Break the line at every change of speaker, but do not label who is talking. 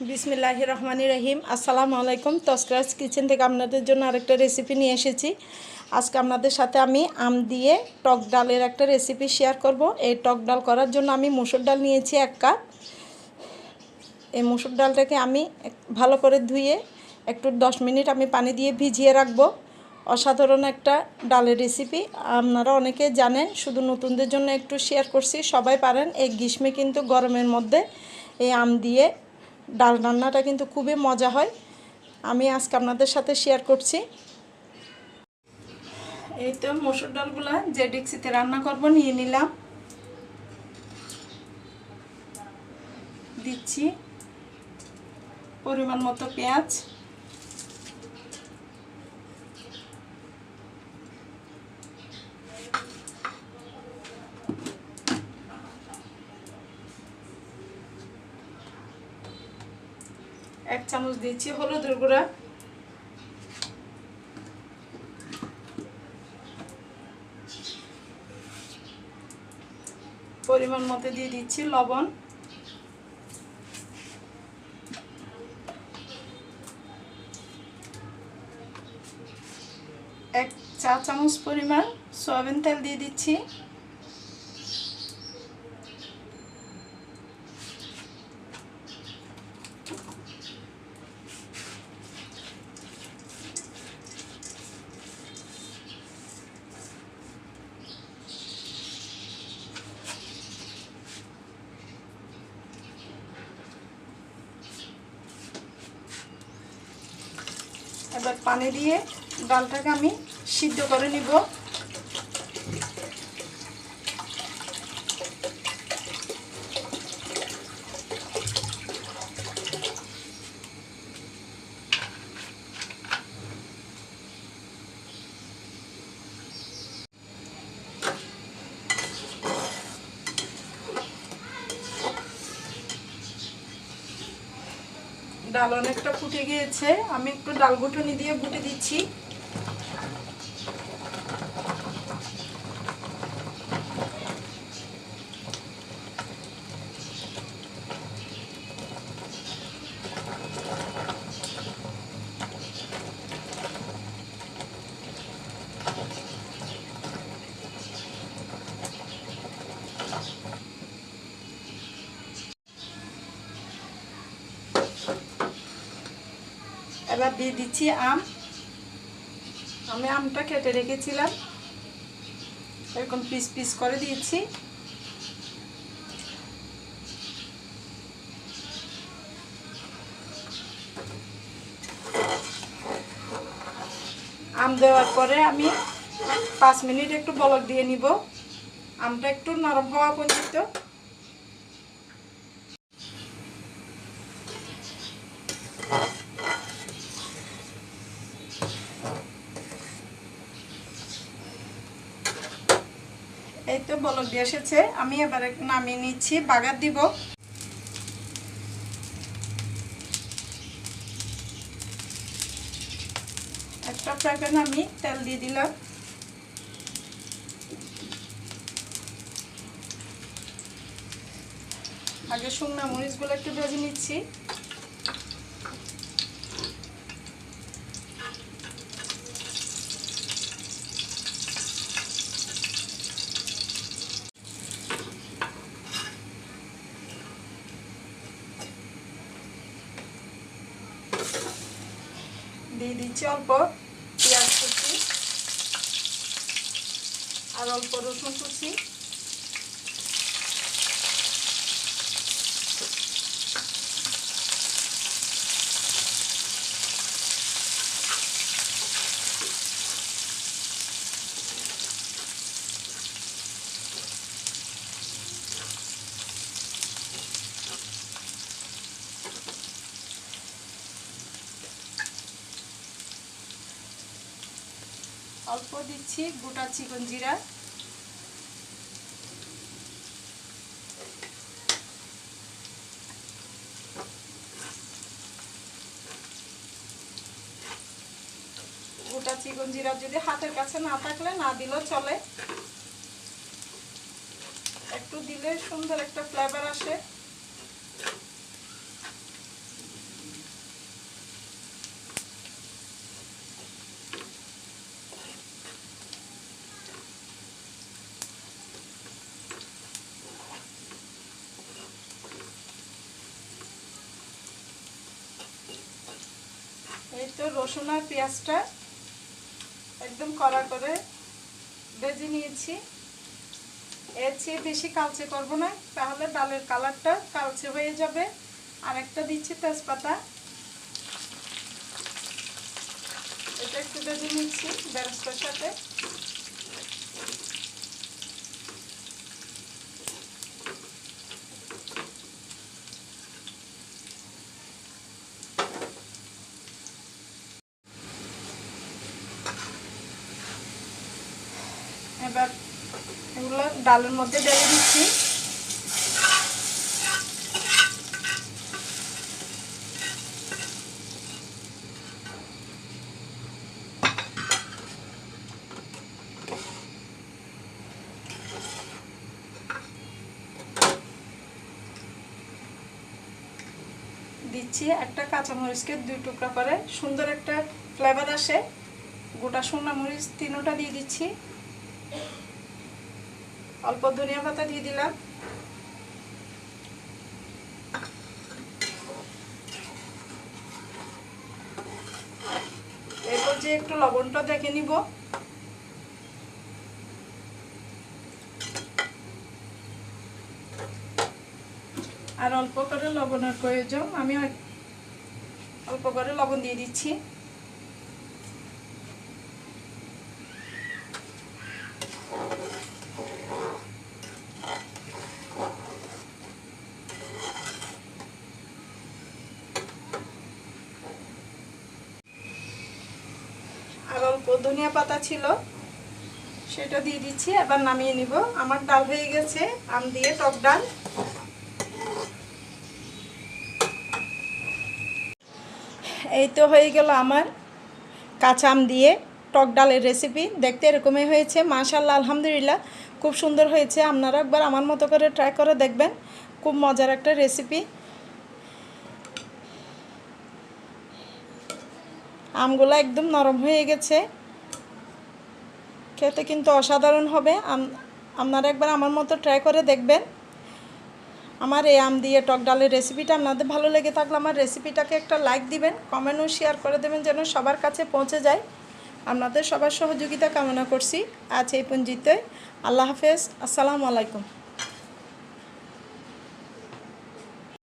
বিসমিল্লাহ রহমানি রহিম। আসসালামু আলাইকুম। তস্করাজ কিচেন থেকে আপনাদের জন্য আরেকটা রেসিপি নিয়ে এসেছি। আজকে আপনাদের সাথে আমি আম দিয়ে টক ডালের একটা রেসিপি শেয়ার করব। এই টক ডাল করার জন্য আমি মুসুর ডাল নিয়েছি এক কাপ। এই মুসুর ডালটাকে আমি ভালো করে ধুয়ে একটু দশ মিনিট আমি পানি দিয়ে ভিজিয়ে রাখব। অসাধারণ একটা ডালের রেসিপি আপনারা অনেকে জানেন, শুধু নতুনদের জন্য একটু শেয়ার করছি। সবাই পারেন। এই গ্রীষ্মে কিন্তু গরমের মধ্যে এই আম দিয়ে ডাল রান্নাটা কিন্তু খুবই মজা হয়। আমি আজকে আপনাদের সাথে শেয়ার করছি। এই তো মসুর ডালগুলা যে ডেক্সিতে রান্না করব, নিয়ে নিলাম। দিচ্ছি পরিমাণ মতো পেঁয়াজ। এক চামচ দিচ্ছি হলুদের গুঁড়া। পরিমাণ মতো দিয়ে দিচ্ছি লবণ। এক চা চামচ পরিমাণ সয়াবিন তেল দিয়ে দিচ্ছি। এবার পানি দিয়ে ডালটাকে আমি সিদ্ধ করে নিব। ডাল অনেকটা ফুটে গিয়েছে। আমি একটু ডাল ঘুটনি দিয়ে ঘুটে দিচ্ছি। এবার দিয়ে দিচ্ছি আম। আমি আমটা কেটে রেখেছিলাম। এরকম পিস পিস করে দিয়েছি। আম দেওয়ার পরে আমি পাঁচ মিনিট একটু বলক দিয়ে নিব। আমটা একটু নরম হওয়া পর্যন্ত এই তো বলক দিয়ে এসেছে। আমি এবার নামিয়ে নিচ্ছি, বাগার দিব। একটা ফ্রাই প্যান আমি তেল দিয়ে দিলাম। আগে শুকনা মরিচগুলো একটু ভেজে নিচ্ছি। দিয়ে দিচ্ছি অল্প পেঁয়াজ কুচি আর অল্প রসুন কুচি। অল্প দিচ্ছি, গোটা চিকন জিরা। গোটা চিকন জিরা যদি হাতের কাছে না থাকলে, না দিলেও চলে। একটু দিলে সুন্দর একটা ফ্লেভার আসে। তো রসুন আর পেঁয়াজটা একদম কড়া করে ভেজে নিয়েছি। এর চেয়ে বেশি কালচে করব না, তাহলে ডালের কালারটা কালচে হয়ে যাবে। আর একটা দিচ্ছি তেজপাতা। এটা একটু ভেজে নিচ্ছি বেরস্তার সাথে এবার এগুলো ডালের মধ্যে ঢেলে দিচ্ছি। দিচ্ছি একটা কাঁচামরিচকে দুই টুকরা করে। সুন্দর একটা ফ্লেভার আসে। গোটা শুকনা মরিচ তিনোটা দিয়ে দিচ্ছি। অল্প ধনিয়া পাতা দিয়ে দিলাম। এরপর যে একটু লবণটা দেখে নিব। আর অল্প করে লবণের প্রয়োজন। আমি অল্প করে লবণ দিয়ে দিচ্ছি আর অল্প ধনিয়া পাতা ছিল, সেটা দিয়ে দিচ্ছি, এবার নামিয়ে নিব। আমার ডাল হয়ে গেছে, আম দিয়ে টক ডাল। এই তো হয়ে গেল আমার কাঁচা আম দিয়ে টক ডালের রেসিপি দেখতে এরকমই হয়েছে মাশাল্লাহ আলহামদুলিল্লাহ। খুব সুন্দর হয়েছে, আপনারা একবার আমার মতো করে ট্রাই করে দেখবেন। খুব মজার একটা রেসিপি আমগুলো একদম নরম হয়ে গেছে। খেতে কিন্তু অসাধারণ হবে। আপনারা একবার আমার মতো ট্রাই করে দেখবেন। আমার এই আম দিয়ে টক ডালের রেসিপিটা আপনাদের ভালো লেগে থাকলে আমার রেসিপিটাকে একটা লাইক দিবেন কমেন্টও শেয়ার করে দেবেন যেন সবার কাছে পৌঁছে যায়। আপনাদের সবার সহযোগিতা কামনা করছি। আজ এই পঞ্জিতে আল্লাহ হাফেজ। আসসালামু আলাইকুম।